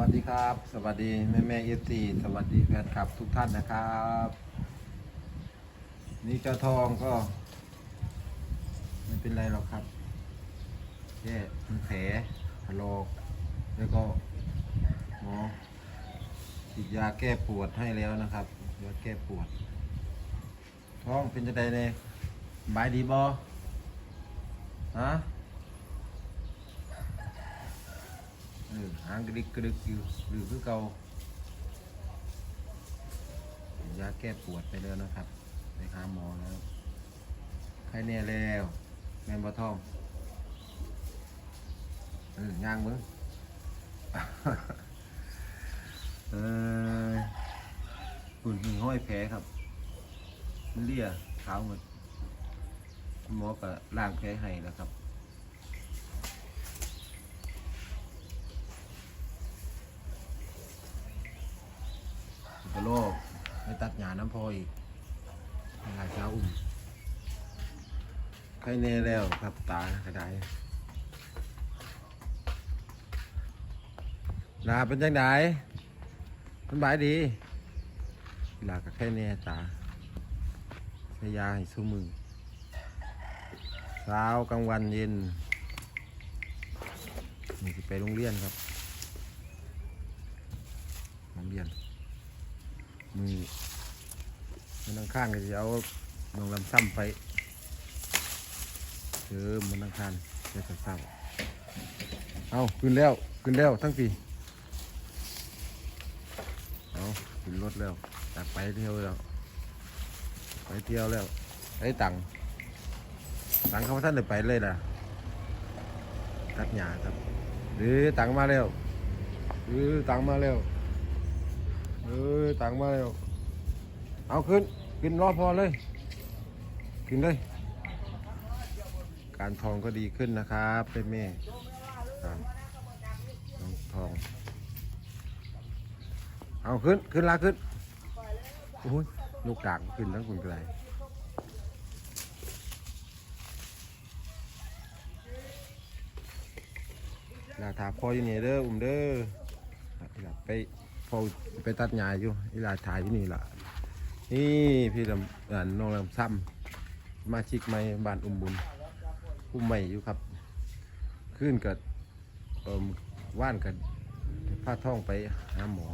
วัสดีครับ สวัสดีแม่แม่เอฟซีสวัสดีแฟนคลับทุกท่านนะครับ นี่เจ้าทองก็ ไม่เป็นไรหรอกครับแค่มันแผลถลอกแล้วก็หมอฉีดยาแก้ปวดให้แล้วนะครับยาแก้ปวด ท้องเป็นจะไดเนี่ยบายดีบอฮะ ออหางกระดิกกระดึกอยู่หรือคือเกายาแก้ปวดไปแล้วนะครับไปหาหมอแล้วใครเนี่ยแล้วแม่นบ่ทองเออย่างมึงเออหุ่นหึงห้อยแผลครับเลี่ยขาวหมดหมอก็ล้างแผลให้แล้วครับ สุภโลกไปตัดหญ้าน้ำพออีกเวลาเช้าอุ่มใครเน่แล้วครับตากระไดลาเป็นจังไดสบายดีลากับแค่เน่ตาใช้ยาให้สู้มือเช้ากลางวันเย็นนี่ไปโรงเรียนครับโรงเรียน มือมันนั่งข้างก็จะเอาลงลำซ้ำไปเออมันนั่งข้างจะจะเศร้าเอาขึ้นแล้วขึ้นแล้วทั้งปีเอาขึ้นรถแล้วจากไปเที่ยวแล้วไปเที่ยวแล้วไอ้ตังตังเขาท่านได้ไปเลยนะตัดหญ้าครับหรือตังมาแล้วหรือตังมาแล้ว เออตังมาแล้วเอาขึ้นขึ้นรอพอเลยขึ้นเลย การทองก็ดีขึ้นนะครับเป็นแม่น้องทอง เอาขึ้นขึ้นลาขึ้นโอ้ยลูกด่างขึ้นทั้งคุณไกลลาถาพออยู่นี่เด้ออุ้มเด้อลาไป พอไปตัดหญ้าอยู่อีหลาถ่ายที่นี่ล่ะ นี่พี่ลำอ่าน้องลำซ้ำมาชิกใหม่บ้านอุ้มบุญอุ้ใหม่อยู่ครับขึ้นกับเอ่อว่านกับผ้าท่องไปหาหมอ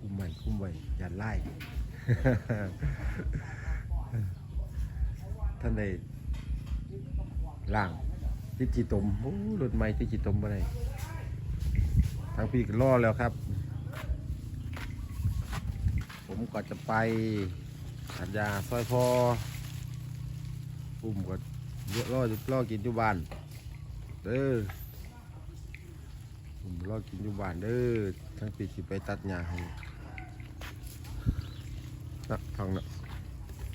อุ้มใหม่อุ้มใหม่ยันไล่ท่านได้ล่างทิจิตมโอ้รถใหม่ทิจิตมอะไรทางพี่ก็รอแล้วครับ ผมก็จะไปอัดยาซอยพอปุ่มก็เยอะรอรอกินอยู่บ้านเด้อผมรอกินอยู่บ้านเด้อทั้งปีสิไปตัดหญ้าให้นะฟังนะ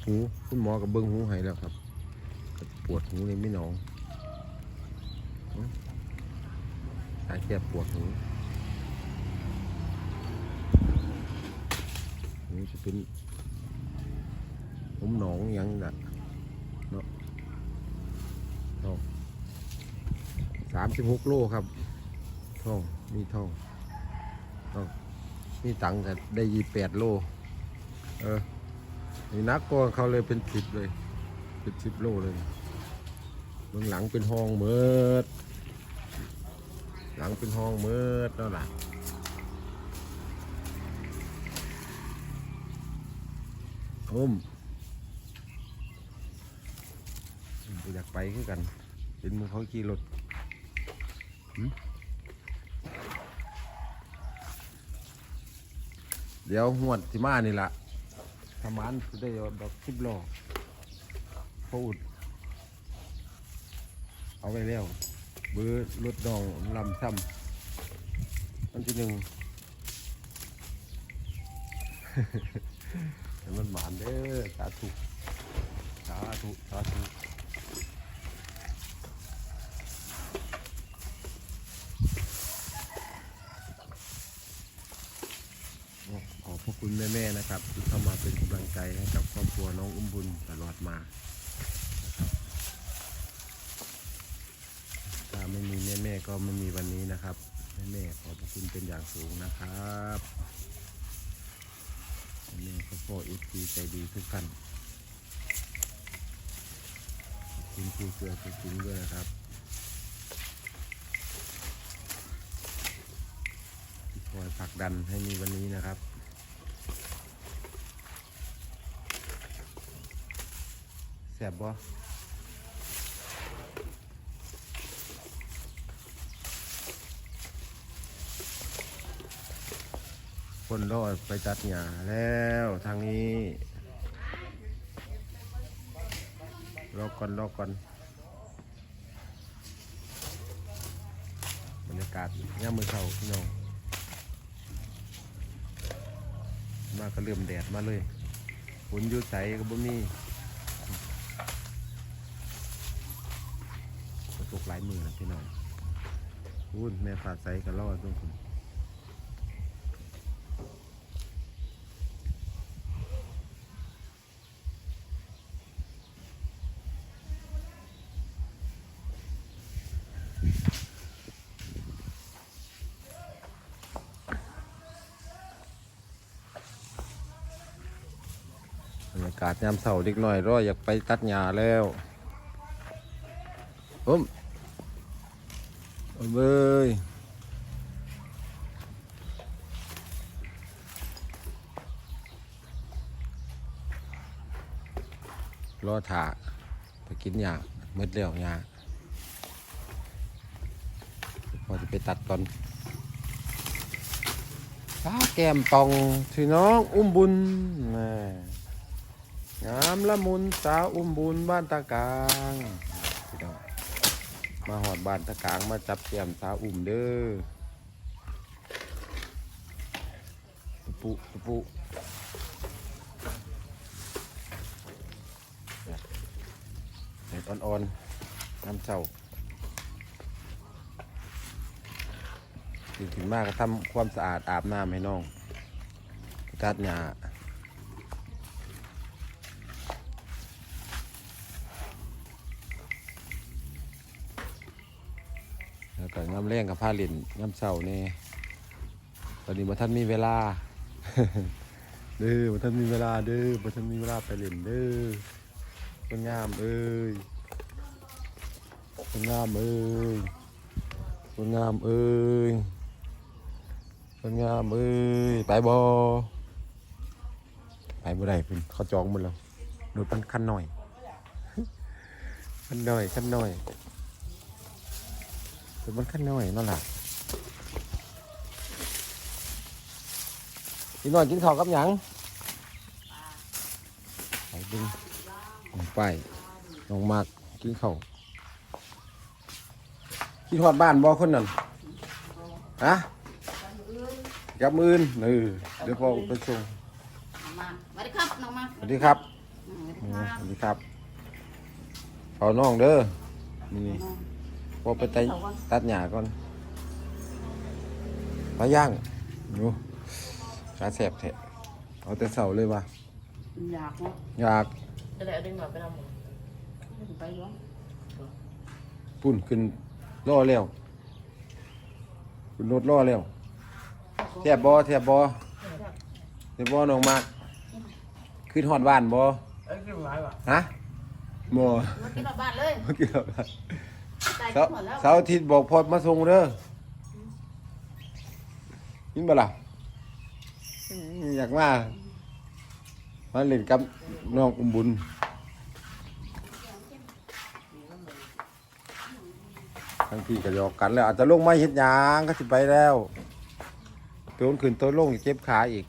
หูคุณหมอกับเบิ้งหูให้แล้วครับ ปวดหูนี่ไม่หนองอื้อสายแค่ปวดหู นี่จะเป็นผมหนองยังน่ะเนาะทองสามสิบหกโลครับทองมีทองทองมีตังค์กันได้ยี่แปดโล เออนี่นักก็เขาเลยเป็นสิบเลย เป็นสิบโลเลยเบื้องหลังเป็นห้องเมิด หลังเป็นห้องเมิดนั่นแหละ ผมผมอยากไปคือกัน เป็นมูเขาขี่รถเดี๋ยวหวดที่มานี่ละทำมันได้ดอกสิบโลอพูดเอาไปแล้ว เบอร์รถดองลำซ้ำอันที่หนึ่ง มันหมานเด้อสาธุสาธุสาธุขอบพระคุณแม่ๆนะครับ ที่เข้ามาเป็นกำลังใจให้กับครอบครัวน้องอุ้มบุญตลอดมาถ้าไม่มีแม่ๆก็ไม่มีวันนี้นะครับแม่แม่ขอบพระคุณเป็นอย่างสูงนะครับ แม่แม่ก็พ่อเอฟซีใจดีทุกท่านขอบคุณครูเสือครูสิงด้วยนะครับที่คอยผลักดันให้มีวันนี้นะครับแสบบ่ คนรอดไปตัดหญ้าแล้วทางนี้รอก่อนรอก่อนบรรยากาศย่ามมือเช้าพี่น้องมาก็เริ่มแดดมาเลยฝนอยู่ใสก็บ่มีตกหลายมือนะพี่น้องพูดแม่ฝาดใสก็รอดตรงคุณากาศยามเสาร์เด็กหน่อยรออยากไปตัดหญ้าแล้วอุ้มอุ้มเอ้ยรอถาไปกินหญ้าเม็ดเลี้ยวหญ้าพอจะไปตัดก่อนฟ้าแก้มปองพี่น้องอุ้มบุญแม่ งามละมุนสาวอุ้มบุญบ้านตากางพี่น้องมาหอดบ้านตากางมาจับแก้มสาวอุ้มเด้อตะปุตะปุเห็ดอ่อนๆน้ำเจ้าตื่นขึ้นมากก็ทำความสะอาดอาบน้ำให้น้องตัดหญ้า แล้วก็งามแรงกับผ้าลินงามเสาเนี่ยตอนนี้บ่ท่านมีเวลา เด้อบ่ท่านมีเวลาเด้อบ่ท่านมีเวลาไปเล่นเด้อคนงามเอ้ยคนงามเอ้ยคนงามเอ้ยคนงามเอ้ยไปบ่ไปบ่ได้เพิ่นเขาจองหมดแล้วรถมันคันหน่อยคันหน่อยคันหน่อย แต่มันขั้นน้อยนั่นแหละกินหน่อยกินข้าวกับหยังไปดึงลงไปลงมากกินข้าวกินทอดบ้านบ่คนนั้นฮะกับมือนเออเดี๋ยวพ่อไปส่งมาสวัสดีครับน้องมาสวัสดีครับอืมอืสวัสมดีสครับวัสดีครับเอาน้องเด้อนี่ พอไปตัดตัดหญ้าก่อนปลาย่างดูขาแสบแทะเอาแต่เสาเลยว่ะอยากเนาะอยากจะได้เอาดึงหน่อยไปทำหมดไปย้อนปุ่นขึ้นล่อแล้วขึ้นรถล่อแล้วแทบบอแทบบอแทบบอน้องมากขึ้นหอดบ้านบอเอ้ยดึงหลายว่ะฮะบอมากินเอาบ้านเลยเมื่อกี้เรา ตายเสาหมดแล้วเสาร์อาทิตย์บอกพอมาส่งเด้อยินบ่ล่ะอืมอยากมามาเล่นกับน้องอุ้มบุญทั้งพี่ก็หยอกกันแล้วอาจจะลงมาเฮ็ดหยางก็สิไปแล้วตัวขึ้นตัวลงเจ็บขาอีก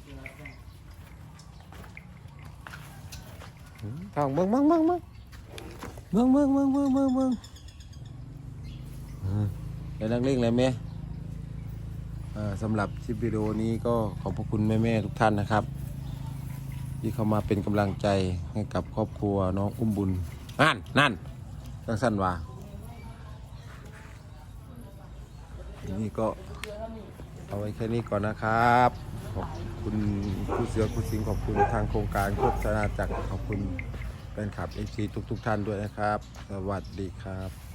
หืมทองเบิ่งเบิ่งเบิ่งเบิ่งเบิ่งเบิ่งเบิ่งเบิ่งเบิ่ง เบิ่งนั่งเล่งเลยแม่สำหรับคลิปวิดีโอนี้ก็ขอบพระคุณแม่ๆทุกท่านนะครับ ที่เข้ามาเป็นกำลังใจให้กับครอบครัวน้องอุ้มบุญนั่นนั่นตั้งสั้นว่านี่ก็เอาไว้แค่นี้ก่อนนะครับ ขอบคุณผู้เสือผู้สิงขอบคุณทางโครงการโฆษณาจักรขอบคุณแฟนคลับเอฟซีทุกๆ ท่านด้วยนะครับ สวัสดีครับ